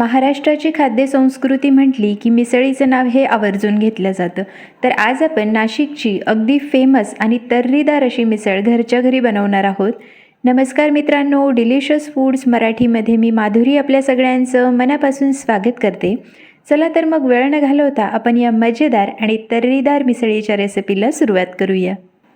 महाराष्ट्राची खाद्य संस्कृती म्हटली की मिसळीचं नाव हे आवर्जून घेतलं जातं. तर आज आपण नाशिकची अगदी फेमस आणि तर्रीदार अशी मिसळ घरच्या घरी बनवणार आहोत. नमस्कार मित्रांनो डिलिशियस फूड्स मराठीमध्ये मी माधुरी आपल्या सगळ्यांचं मनापासून स्वागत करते. चला तर मग वेळ न घालवता आपण या मजेदार आणि तर्रीदार मिसळीच्या रेसिपीला सुरुवात करूया.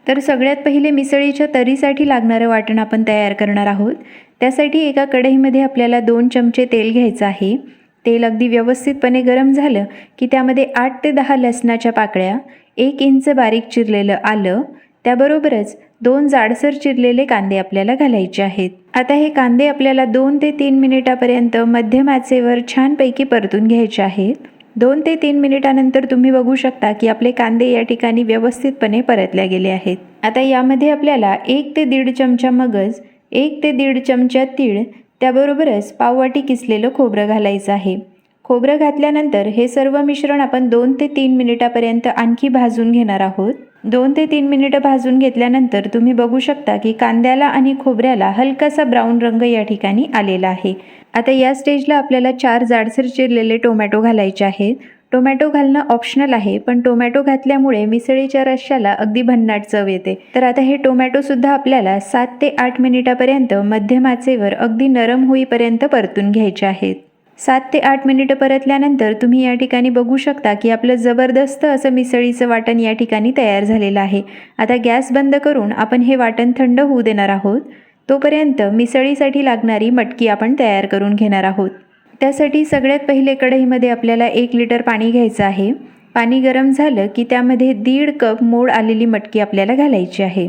तर सगळ्यात पहिले मिसळीच्या तरीसाठी लागणारं वाटण आपण तयार करणार आहोत. त्यासाठी एका कढईमध्ये आपल्याला दोन चमचे तेल घ्यायचं आहे. तेल अगदी व्यवस्थितपणे गरम झालं की त्यामध्ये आठ ते दहा लसणाच्या पाकळ्या एक इंच बारीक चिरलेलं आलं त्याबरोबरच दोन जाडसर चिरलेले कांदे आपल्याला घालायचे आहेत. आता हे कांदे आपल्याला दोन ते तीन मिनिटापर्यंत मध्यम आचेवर छानपैकी परतून घ्यायचे आहेत. दोन ते तीन मिनिटानंतर तुम्ही बघू शकता की आपले कांदे या ठिकाणी व्यवस्थितपणे परतल्या गेले आहेत. आता यामध्ये आपल्याला एक ते दीड चमचा मगज एक ते दीड चमचा तीळ त्याबरोबरच पाववाटी किसलेलं खोबरं घालायचं आहे. खोबरं घातल्यानंतर हे सर्व मिश्रण आपण दोन ते तीन मिनिटापर्यंत आणखी भाजून घेणार आहोत. दोन ते तीन मिनिटं भाजून घेतल्यानंतर तुम्ही बघू शकता की कांद्याला आणि खोबऱ्याला हलकासा ब्राऊन रंग या ठिकाणी आलेला आहे. आता या स्टेजला आपल्याला चार जाडसर चिरलेले टोमॅटो घालायचे आहेत. टोमॅटो घालणं ऑप्शनल आहे पण टोमॅटो घातल्यामुळे मिसळीच्या रश्याला अगदी भन्नाट चव येते. तर आता हे टोमॅटोसुद्धा आपल्याला सात ते आठ मिनिटापर्यंत मध्यम आचेवर अगदी नरम होईपर्यंत परतून घ्यायचे आहेत. सात ते आठ मिनिटं परतल्यानंतर तुम्ही या ठिकाणी बघू शकता की आपलं जबरदस्त असं मिसळीचं वाटण या ठिकाणी तयार झालेलं आहे. आता गॅस बंद करून आपण हे वाटण थंड होऊ देणार आहोत. तोपर्यंत मिसळीसाठी लागणारी मटकी आपण तयार करून घेणार आहोत. त्यासाठी सगळ्यात पहिले कढईमध्ये आपल्याला एक लिटर पाणी घ्यायचं आहे. पाणी गरम झालं की त्यामध्ये दीड कप मोड आलेली मटकी आपल्याला घालायची आहे.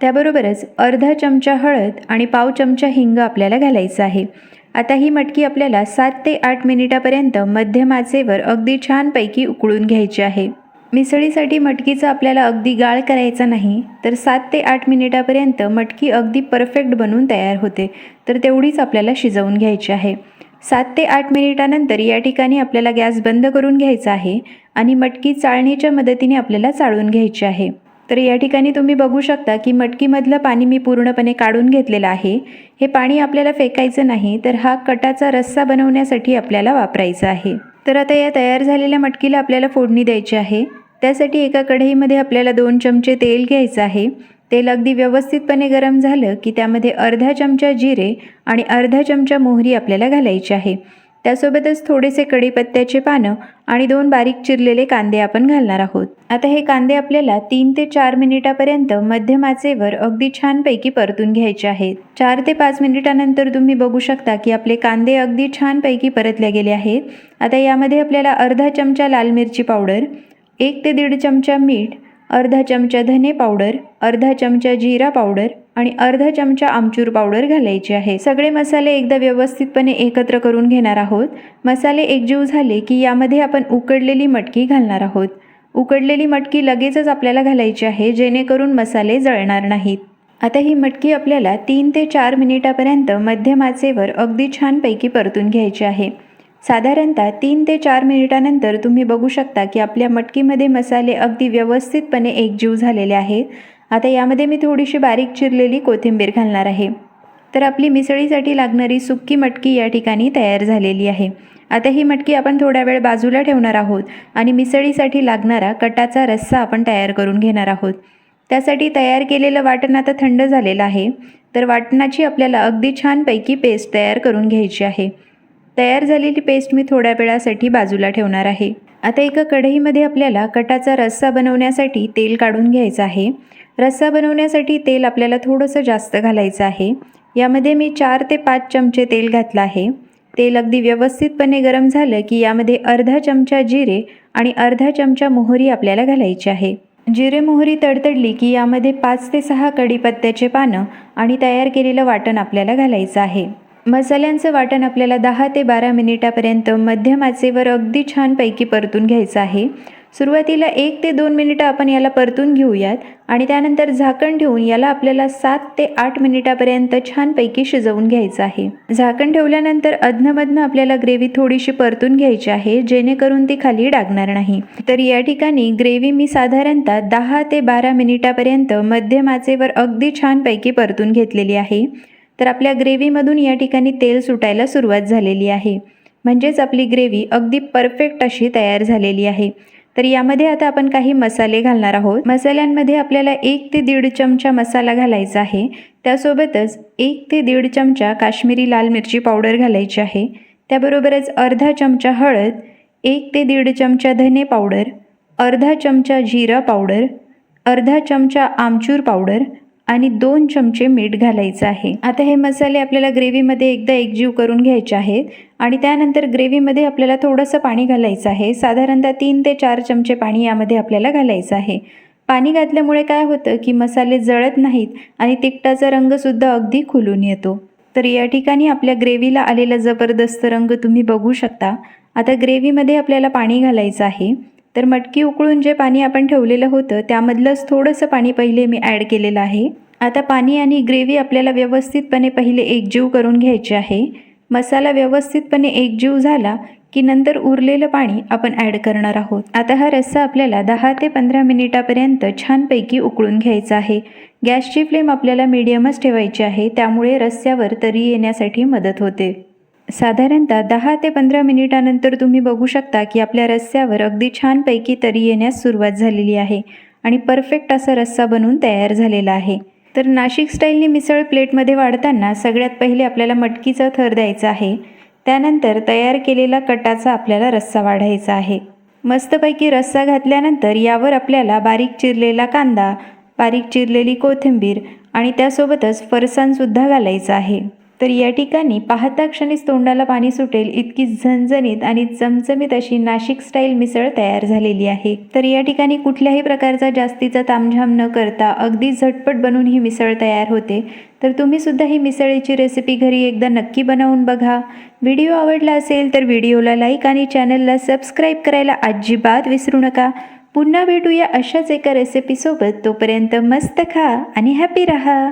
त्याबरोबरच अर्धा चमचा हळद आणि पाव चमचा हिंग आपल्याला घालायचं आहे. आता ही मटकी आपल्याला सात ते आठ मिनिटापर्यंत मध्यम आचेवर अगदी छानपैकी उकळून घ्यायची आहे. मिसळीसाठी मटकीचा आपल्याला अगदी गाळ करायचा नाही तर सात ते आठ मिनिटापर्यंत मटकी अगदी परफेक्ट बनून तयार होते तर तेवढीच आपल्याला शिजवून घ्यायची आहे. सात ते आठ मिनिटानंतर या ठिकाणी आपल्याला गॅस बंद करून घ्यायचा आहे आणि मटकी चाळणीच्या मदतीने आपल्याला चाळून घ्यायची आहे. तर या ठिकाणी तुम्ही बघू शकता की मटकीमधलं पाणी मी पूर्णपणे काढून घेतलेलं आहे. हे पाणी आपल्याला फेकायचं नाही तर हा कटाचा रस्सा बनवण्यासाठी आपल्याला वापरायचा आहे. तर आता या तयार झालेल्या मटकीला आपल्याला फोडणी द्यायची आहे. त्यासाठी एका कढईमध्ये आपल्याला दोन चमचे तेल घ्यायचं आहे. तेल अगदी व्यवस्थितपणे गरम झालं की त्यामध्ये अर्धा चमचा जिरे आणि अर्धा चमचा मोहरी आपल्याला घालायची आहे. त्यासोबतच थोडेसे कढीपत्त्याचे पानं आणि दोन बारीक चिरलेले कांदे आपण घालणार आहोत. आता हे कांदे आपल्याला तीन ते चार मिनिटापर्यंत मध्यम आचेवर अगदी छानपैकी परतून घ्यायचे आहेत. चार ते पाच मिनिटानंतर तुम्ही बघू शकता की आपले कांदे अगदी छानपैकी परतले गेले आहेत. आता यामध्ये आपल्याला अर्धा चमचा लाल मिरची पावडर एक ते दीड चमचा मीठ अर्धा चमचा धने पावडर अर्धा चमचा जिरा पावडर आणि अर्धा चमचा आमचूर पावडर घालायची आहे. सगळे मसाले एकदा व्यवस्थितपणे एकत्र करून घेणार आहोत. मसाले एकजीव झाले की यामध्ये आपण उकडलेली मटकी घालणार आहोत. उकडलेली मटकी लगेचच आपल्याला घालायची आहे जेणेकरून मसाले जळणार नाहीत. आता ही मटकी आपल्याला तीन ते चार मिनिटापर्यंत मध्यम आचेवर अगदी छानपैकी परतून घ्यायची आहे. साधारणतः तीन ते चार मिनिटानंतर तुम्ही बघू शकता की आपल्या मटकीमध्ये मसाले अगदी व्यवस्थितपणे एकजीव झालेले आहेत. आता यामध्ये मी थोडीशी बारीक चिरलेली कोथिंबीर घालणार आहे. तर आपली मिसळीसाठी लागणारी सुक्की मटकी या ठिकाणी तयार झालेली आहे. आता ही मटकी आपण थोडा वेळ बाजूला ठेवणार आहोत आणि मिसळीसाठी लागणारा कटाचा रस्सा आपण तयार करून घेणार आहोत. त्यासाठी तयार केलेलं वाटण आता थंड झालेलं आहे. तर वाटणाची आपल्याला अगदी छानपैकी पेस्ट तयार करून घ्यायची आहे. तयार झालेली पेस्ट मी थोड्या वेळासाठी बाजूला ठेवणार आहे. आता एका कढईमध्ये आपल्याला कटाचा रस्सा बनवण्यासाठी तेल काढून घ्यायचं आहे. रस्सा बनवण्यासाठी तेल आपल्याला थोडंसं जास्त घालायचं आहे. यामध्ये मी चार ते पाच चमचे तेल घातलं आहे. तेल अगदी व्यवस्थितपणे गरम झालं की यामध्ये अर्धा चमचा जिरे आणि अर्धा चमचा मोहरी आपल्याला घालायची आहे. जिरे मोहरी तडतडली की यामध्ये पाच ते सहा कढीपत्त्याचे पानं आणि तयार केलेलं वाटण आपल्याला घालायचं आहे. मसाल्यांचं वाटण आपल्याला दहा ते बारा मिनिटापर्यंत मध्यम आचेवर अगदी छानपैकी परतून घ्यायचं आहे. सुरुवातीला एक ते दोन मिनिटं आपण याला परतून घेऊयात आणि त्यानंतर झाकण ठेवून याला आपल्याला सात ते आठ मिनिटापर्यंत छानपैकी शिजवून घ्यायचं आहे. झाकण ठेवल्यानंतर अधनमधनं आपल्याला ग्रेव्ही थोडीशी परतून घ्यायची आहे जेणेकरून ती खाली डागणार नाही. तर या ठिकाणी ग्रेव्ही मी साधारणतः दहा ते बारा मिनिटापर्यंत मध्यम आचेवर अगदी छानपैकी परतून घेतलेली आहे. तर आपल्या ग्रेव्हीमधून या ठिकाणी तेल सुटायला सुरुवात झालेली आहे. म्हणजेच आपली ग्रेव्ही अगदी परफेक्ट अशी तयार झालेली आहे. तर यामध्ये आता आपण काही मसाले घालणार आहोत. मसाल्यांमध्ये आपल्याला एक ते दीड चमचा मसाला घालायचा आहे. त्यासोबतच एक ते दीड चमचा काश्मीरी लाल मिरची पावडर घालायची आहे. त्याबरोबरच अर्धा चमचा हळद एक ते दीड चमचा धने पावडर अर्धा चमचा जिरा पावडर अर्धा चमचा आमचूर पावडर आणि दोन चमचे मीठ घालायचं आहे. आता हे मसाले आपल्याला ग्रेव्हीमध्ये एकदा एकजीव करून घ्यायचे आहेत आणि त्यानंतर ग्रेव्हीमध्ये आपल्याला थोडंसं पाणी घालायचं आहे. साधारणतः तीन ते चार चमचे पाणी यामध्ये आपल्याला घालायचं आहे. पाणी घातल्यामुळे काय होतं की मसाले जळत नाहीत आणि तिखटाचा रंगसुद्धा अगदी खुलून येतो. तर या ठिकाणी आपल्या ग्रेव्हीला आलेला जबरदस्त रंग तुम्ही बघू शकता. आता ग्रेव्हीमध्ये आपल्याला पाणी घालायचं आहे. तर मटकी उकळून जे पाणी आपण ठेवलेलं होतं त्यामधलंच थोडंसं पाणी पहिले मी ॲड केलेलं आहे. आता पाणी आणि ग्रेव्ही आपल्याला व्यवस्थितपणे पहिले एकजीव करून घ्यायचे आहे. मसाला व्यवस्थितपणे एकजीव झाला की नंतर उरलेलं पाणी आपण ॲड करणार आहोत. आता हा रस्सा आपल्याला दहा ते पंधरा मिनिटापर्यंत छानपैकी उकळून घ्यायचा आहे. गॅसची फ्लेम आपल्याला मीडियमच ठेवायची आहे त्यामुळे रस्स्यावर तरी येण्यासाठी मदत होते. साधारणतः दहा ते पंधरा मिनिटानंतर तुम्ही बघू शकता की आपल्या रस्स्यावर अगदी छानपैकी तरी येण्यास सुरुवात झालेली आहे आणि परफेक्ट असा रस्सा बनवून तयार झालेला आहे. तर नाशिक स्टाईलने मिसळ प्लेटमध्ये वाढताना सगळ्यात पहिले आपल्याला मटकीचा थर द्यायचा आहे. त्यानंतर तयार केलेला कटाचा आपल्याला रस्सा वाढायचा आहे. मस्तपैकी रस्सा घातल्यानंतर यावर आपल्याला बारीक चिरलेला कांदा बारीक चिरलेली कोथिंबीर आणि त्यासोबतच फरसाणसुद्धा घालायचं आहे. तर या ठिकाणी पाहता क्षणीच तोंडाला पाणी सुटेल इतकी झणझणीत आणि चमचमीत अशी नाशिक स्टाईल मिसळ तयार झालेली आहे. तर या ठिकाणी कुठल्याही प्रकारचा जास्तीचा तामझाम न करता अगदी झटपट बनून ही मिसळ तयार होते. तर तुम्ही सुद्धा ही मिसळीची रेसिपी घरी एकदा नक्की बनवून बघा. व्हिडिओ आवडला असेल तर व्हिडिओला लाईक आणि चॅनलला सबस्क्राईब करायला अजिबात विसरू नका. पुन्हा भेटूया अशाच एका रेसिपीसोबत तोपर्यंत मस्त खा आणि हॅपी रहा.